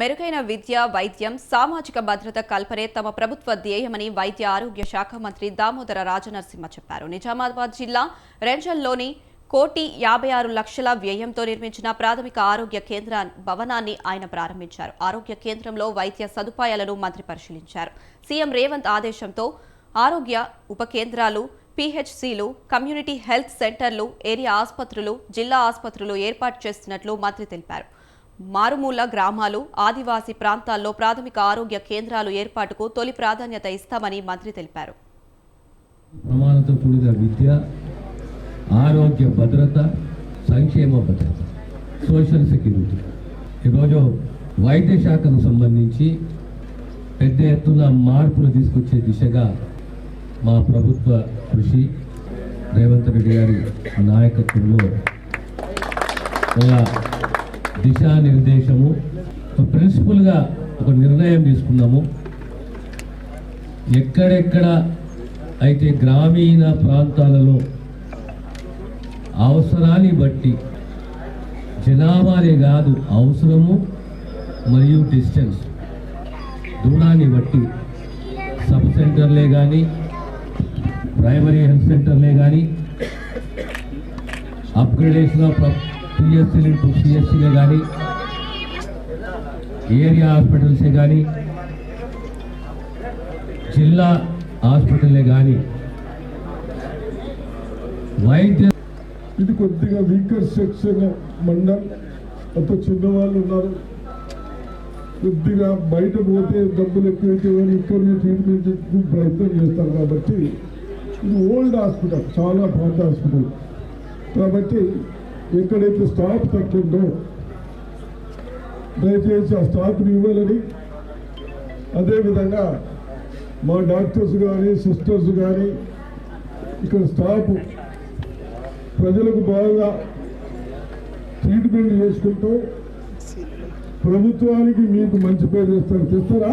మెరుగైన విద్య వైద్యం సామాజిక భద్రత కల్పనే తమ ప్రభుత్వ ధ్యేయమని వైద్య ఆరోగ్య శాఖ మంత్రి దామోదర రాజనరసింహ చెప్పారు. నిజామాబాద్ జిల్లా రెంజల్లోని కోటి యాభై ఆరు లక్షల వ్యయంతో నిర్మించిన ప్రాథమిక ఆరోగ్య కేంద్ర భవనాన్ని ఆయన ప్రారంభించారు. ఆరోగ్య కేంద్రంలో వైద్య సదుపాయాలను మంత్రి పరిశీలించారు. సీఎం రేవంత్ ఆదేశంతో ఆరోగ్య ఉప కేంద్రాలు పిహెచ్సిలు కమ్యూనిటీ హెల్త్ సెంటర్లు ఏరియా ఆసుపత్రులు జిల్లా ఆసుపత్రులు ఏర్పాటు చేస్తున్నట్లు మంత్రి తెలిపారు. మారుమూల గ్రామాలు ఆదివాసీ ప్రాంతాల్లో ప్రాథమిక ఆరోగ్య కేంద్రాలు ఏర్పాటుకు తొలి ప్రాధాన్యత ఇస్తామని మంత్రి తెలిపారు. ప్రమాణంతో కూడిన విద్య ఆరోగ్య భద్రత సంక్షేమ భద్రత సోషల్ సెక్యూరిటీ. ఈరోజు వైద్య శాఖకు సంబంధించి పెద్ద ఎత్తున మార్పులు తీసుకొచ్చే దిశగా మా ప్రభుత్వ కృషి రేవంత్ రెడ్డి గారి నాయకత్వంలో దిశానిర్దేశము. ఒక ప్రిన్సిపల్గా ఒక నిర్ణయం తీసుకున్నాము ఎక్కడెక్కడ అయితే గ్రామీణ ప్రాంతాలలో అవసరాన్ని బట్టి జనాభానే కాదు అవసరము మరియు డిస్టెన్స్ దూరాన్ని బట్టి సబ్ సెంటర్లే కానీ ప్రైమరీ హెల్త్ సెంటర్లే కానీ అప్గ్రేడేషన్ ఆఫ్ పిఎస్సీలు ఇటు సిఎస్సీలే కానీ ఏరియా హాస్పిటల్సే కానీ జిల్లా హాస్పిటల్లే కానీ వైద్య ఇది కొద్దిగా వీకర్ సెక్షన్ మండల్. అంత చిన్నవాళ్ళు ఉన్నారు. కొద్దిగా బయట పోతే డబ్బులు ఎక్కువైతే ఇక్కడ ట్రీట్మెంట్ ప్రయత్నం చేస్తారు కాబట్టి ఇది ఓల్డ్ హాస్పిటల్ చాలా పాత హాస్పిటల్ కాబట్టి ఎక్కడైతే స్టాఫ్ తక్కువ దయచేసి ఆ స్టాఫ్ని ఇవ్వాలని. అదేవిధంగా మా డాక్టర్స్ కానీ సిస్టర్స్ కానీ ఇక్కడ స్టాఫ్ ప్రజలకు బాగా ట్రీట్మెంట్ చేసుకుంటూ ప్రభుత్వానికి మీకు మంచి పేరు తెస్తారు. తెస్తారా?